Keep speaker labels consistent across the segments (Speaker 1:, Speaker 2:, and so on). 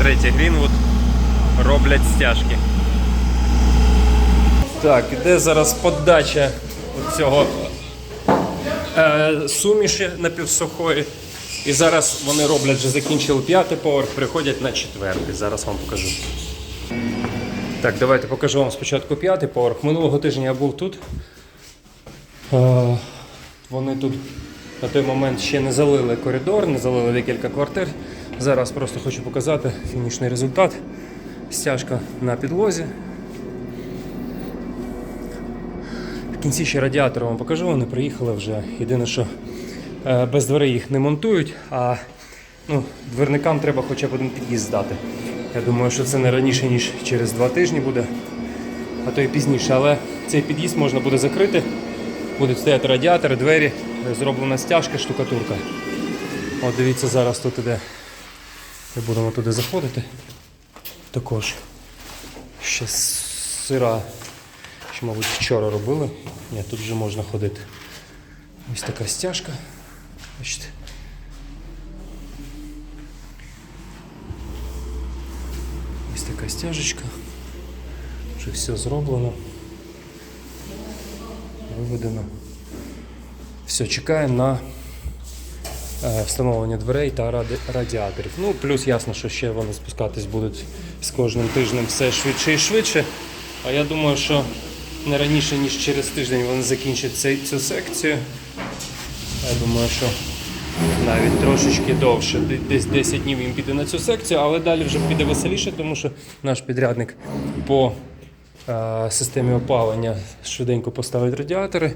Speaker 1: 23 Грінвуд роблять стяжки. Так, іде зараз подача цього е, суміші напівсухої. І зараз вони роблять, вже закінчили п'ятий поверх, приходять на четвертий. Зараз вам покажу. Так, давайте покажу вам спочатку п'ятий поверх. Минулого тижня я був тут. Е, вони тут на той момент ще не залили коридор, не залили декілька квартир. Зараз просто хочу показати фінішний результат. Стяжка на підлозі. В кінці ще радіатор вам покажу, вони приїхали вже. Єдине, що е, без дверей їх не монтують, а ну, дверникам треба хоча б один під'їзд здати. Я думаю, що це не раніше, ніж через два тижні буде, а то і пізніше. Але цей під'їзд можна буде закрити. Будуть стояти радіатори, двері, зроблена стяжка, штукатурка. От дивіться, зараз тут іде. Ми будемо туди заходити. Також ще сира, що, мабуть, вчора робили. Ні, тут вже можна ходити. Ось така стяжка. Бачите. Ось така стяжечка. Вже все зроблено. Виведено. Все, чекаємо на встановлення дверей та радіаторів. Ну, плюс ясно, що ще вони спускатись будуть з кожним тижнем все швидше і швидше. А я думаю, що не раніше, ніж через тиждень вони закінчать цей- цю секцію. Я думаю, що навіть трошечки довше, десь 10 днів їм піде на цю секцію, але далі вже піде веселіше, тому що наш підрядник по е, системі опалення швиденько поставить радіатори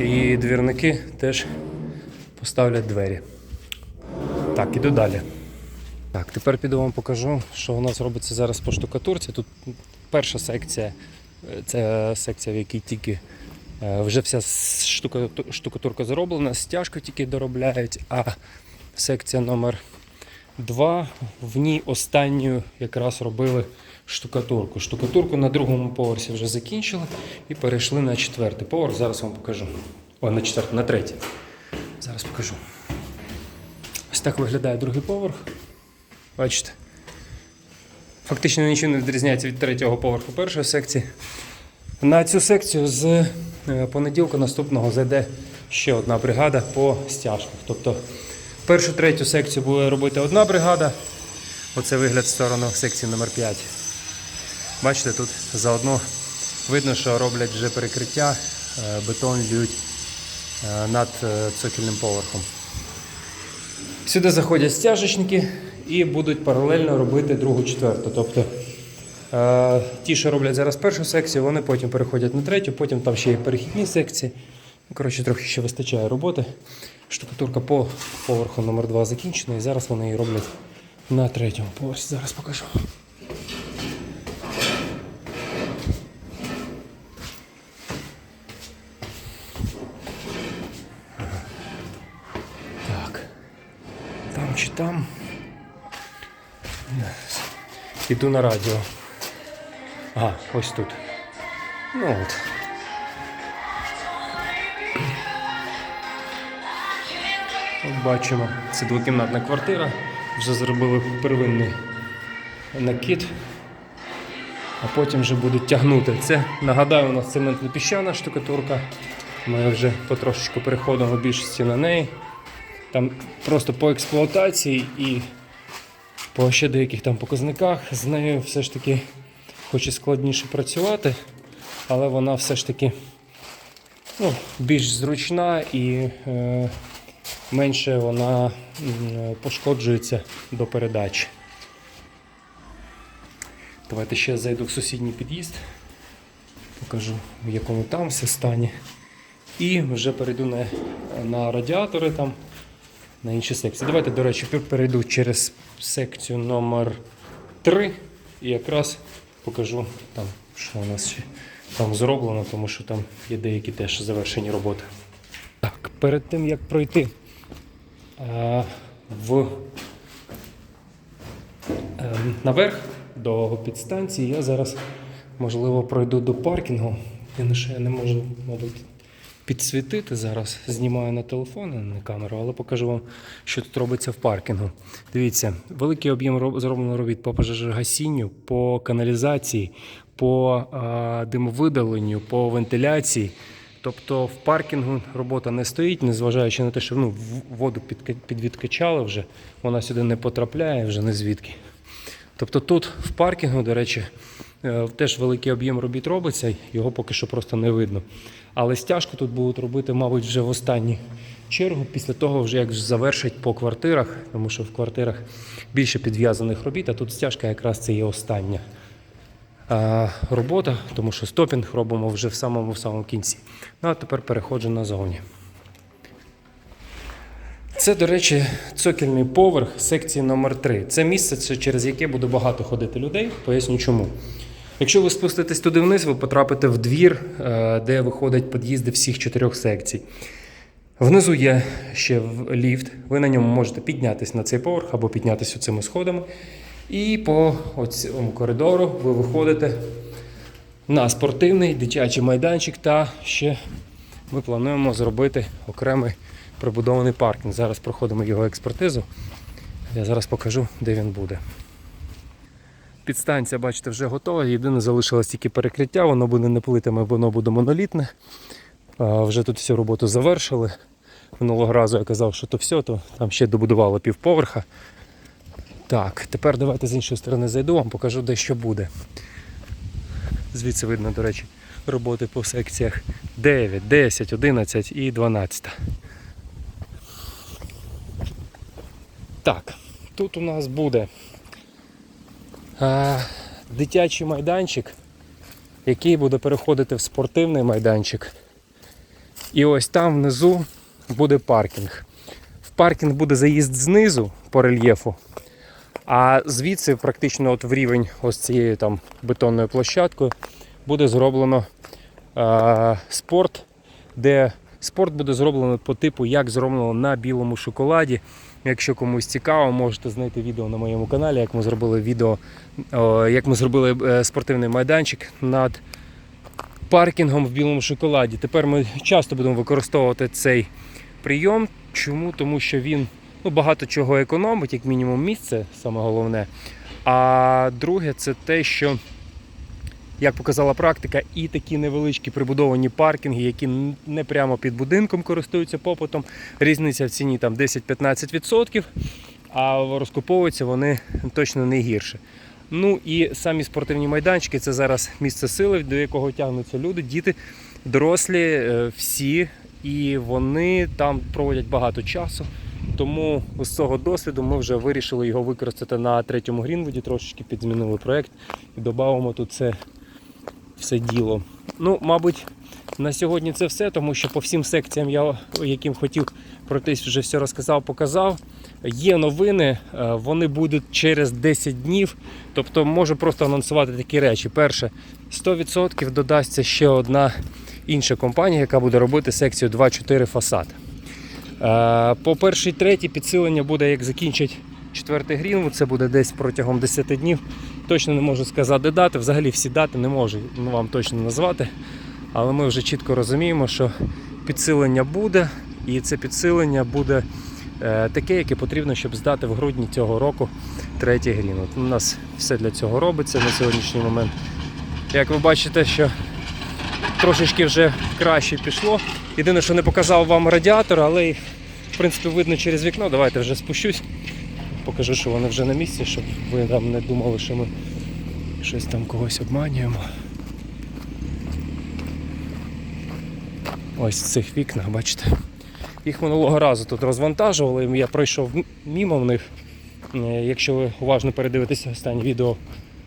Speaker 1: і двірники теж поставлять двері. Так, іду далі. Так, тепер піду вам покажу, що у нас робиться зараз по штукатурці. Тут перша секція, е, це секція, в якій тільки е, вже вся штукатурка зроблена, стяжку тільки доробляють, а секція номер 2 в ній останню якраз робили штукатурку. Штукатурку на другому поверсі вже закінчили і перейшли на четвертий поверх. Зараз вам покажу. О, на четвертий, на третій. Зараз покажу. Ось так виглядає другий поверх. Бачите? Фактично нічого не відрізняється від третього поверху першої секції. На цю секцію з е, понеділка наступного зайде ще одна бригада по стяжках. Тобто першу третю секцію буде робити одна бригада. Оце вигляд в сторону секції номер 5. Бачите, тут заодно видно, що роблять вже перекриття, е, бетон льють е, над цокільним поверхом. Сюди заходять стяжечники і будуть паралельно робити другу, четверту. Тобто е, ті, що роблять зараз першу секцію, вони потім переходять на третю, потім там ще є перехідні секції. Ну, Коротше, трохи ще вистачає роботи. Штукатурка по поверху номер 2 закінчена, і зараз вони її роблять на третьому поверсі. Зараз покажу. Іду на радіо. Ага, ось тут. Ну от. От бачимо, це двокімнатна квартира. Вже зробили первинний накид, а потім вже будуть тягнути. Це, нагадаю, у нас цементно-піщана штукатурка. Ми вже потрошечку переходимо в більшості на неї. Там просто по експлуатації і по ще деяких там показниках з нею все ж таки хоч і складніше працювати, але вона все ж таки ну, більш зручна і е, менше вона пошкоджується до передачі. Давайте ще зайду в сусідній під'їзд, покажу в якому там все стані. І вже перейду на, на радіатори там, на інші секції. Давайте, до речі, перейду через секцію номер 3 і якраз покажу там, що у нас ще там зроблено, тому що там є деякі теж завершені роботи. Так, перед тим як пройти е, в, е, наверх до підстанції, я зараз можливо пройду до паркінгу. Єдине, що я не можу, мабуть, підсвітити зараз. Знімаю на телефон, а не камеру, але покажу вам, що тут робиться в паркінгу. Дивіться, великий об'єм зроблено робіт по пожежогасінню, по каналізації, по а, димовидаленню, по вентиляції. Тобто в паркінгу робота не стоїть, незважаючи на те, що ну, воду підвідкачали вже, вона сюди не потрапляє вже не звідки. Тобто тут в паркінгу, до речі, е, теж великий об'єм робіт робиться, його поки що просто не видно. Але стяжку тут будуть робити, мабуть, вже в останню чергу, після того, вже як завершать по квартирах, тому що в квартирах більше підв'язаних робіт, а тут стяжка якраз це є остання а, робота, тому що стопінг робимо вже в самому в самому кінці. Ну а тепер переходжу на зовні. Це, до речі, цокільний поверх секції номер 3 Це місце, через яке буде багато ходити людей. Поясню чому. Якщо ви спуститесь туди вниз, ви потрапите в двір, е, де виходять під'їзди всіх чотирьох секцій. Внизу є ще ліфт. Ви на ньому можете піднятися на цей поверх або піднятися цими сходами. І по цьому коридору ви виходите на спортивний дитячий майданчик та ще ми плануємо зробити окремий прибудований паркінг. Зараз проходимо його експертизу. Я зараз покажу, де він буде. Підстанція, бачите, вже готова. Єдине залишилось тільки перекриття, воно буде не плитами, воно буде монолітне. Вже тут всю роботу завершили. Минулого разу я казав, що то все, то там ще добудували півповерха. Так, тепер давайте з іншої сторони зайду, вам покажу, де що буде. Звідси видно, до речі, роботи по секціях 9, 10, 11 і 12. Так, тут у нас буде а, дитячий майданчик, який буде переходити в спортивний майданчик. І ось там внизу буде паркінг. В паркінг буде заїзд знизу по рельєфу, а звідси, практично от в рівень ось цією там бетонною площадкою, буде зроблено е, спорт, де спорт буде зроблено по типу, як зроблено на білому шоколаді. Якщо комусь цікаво, можете знайти відео на моєму каналі, як ми зробили відео, як ми зробили е, спортивний майданчик над паркінгом в білому шоколаді. Тепер ми часто будемо використовувати цей прийом. Чому? Тому що він ну, багато чого економить, як мінімум місце, саме головне. А друге, це те, що, як показала практика, і такі невеличкі прибудовані паркінги, які не прямо під будинком користуються попитом. Різниця в ціні там 10-15%, а розкуповуються вони точно не гірше. Ну і самі спортивні майданчики це зараз місце сили, до якого тягнуться люди, діти, дорослі, е, всі, і вони там проводять багато часу. Тому з цього досвіду ми вже вирішили його використати на третьому Грінвуді, трошечки підзмінили проект і додамо тут це все діло. Ну, мабуть, на сьогодні це все, тому що по всім секціям, я, яким хотів пройтись, вже все розказав, показав. Є новини, е, вони будуть через 10 днів. Тобто можу просто анонсувати такі речі. Перше, 100% додасться ще одна інша компанія, яка буде робити секцію 2-4 фасад. Е, По першій, третій підсилення буде, як закінчить четвертий Грінвуд, це буде десь протягом 10 днів. Точно не можу сказати дати. Взагалі всі дати не можу вам точно назвати. Але ми вже чітко розуміємо, що підсилення буде, і це підсилення буде е, таке, яке потрібно, щоб здати в грудні цього року третій Грінвуд. У нас все для цього робиться на сьогоднішній момент. Як ви бачите, що трошечки вже краще пішло. Єдине, що не показав вам радіатор, але в принципі видно через вікно. Давайте вже спущусь. Покажу, що вони вже на місці, щоб ви там не думали, що ми щось там когось обманюємо. Ось в цих вікнах, бачите. Їх минулого разу тут розвантажували, я пройшов мімо в них. Е, Якщо ви уважно передивитеся останнє відео,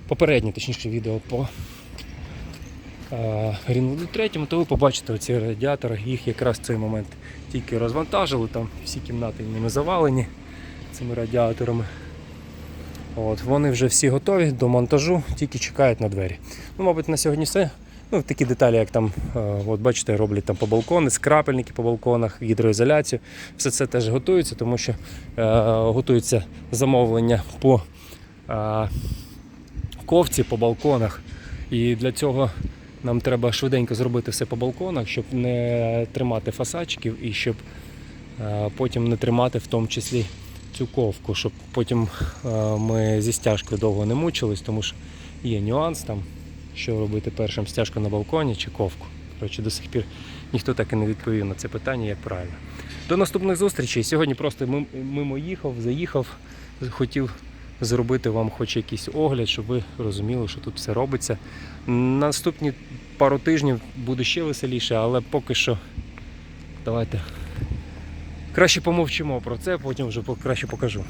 Speaker 1: попереднє точніше відео по Грінвуду третьому, то ви побачите оці радіатори, їх якраз в цей момент тільки розвантажили, там всі кімнати ними завалені цими радіаторами. От, вони вже всі готові до монтажу, тільки чекають на двері. Ну, мабуть, на сьогодні все. Ну, такі деталі, як там, е, от бачите, роблять там по балкони, скрапельники по балконах, гідроізоляцію. Все це теж готується, тому що е, готується замовлення по е, ковці, по балконах. І для цього Нам треба швиденько зробити все по балконах, щоб не тримати фасадчиків і щоб е, потім не тримати в тому числі цю ковку, щоб потім е, ми зі стяжкою довго не мучились, тому що є нюанс там, що робити першим стяжку на балконі чи ковку. Коротше, до сих пір ніхто так і не відповів на це питання, як правильно. До наступних зустрічей. Сьогодні просто мимо їхав, заїхав, хотів зробити вам хоч якийсь огляд, щоб ви розуміли, що тут все робиться. Наступні пару тижнів буде ще веселіше, але поки що давайте краще помовчимо про це, потім вже краще покажу.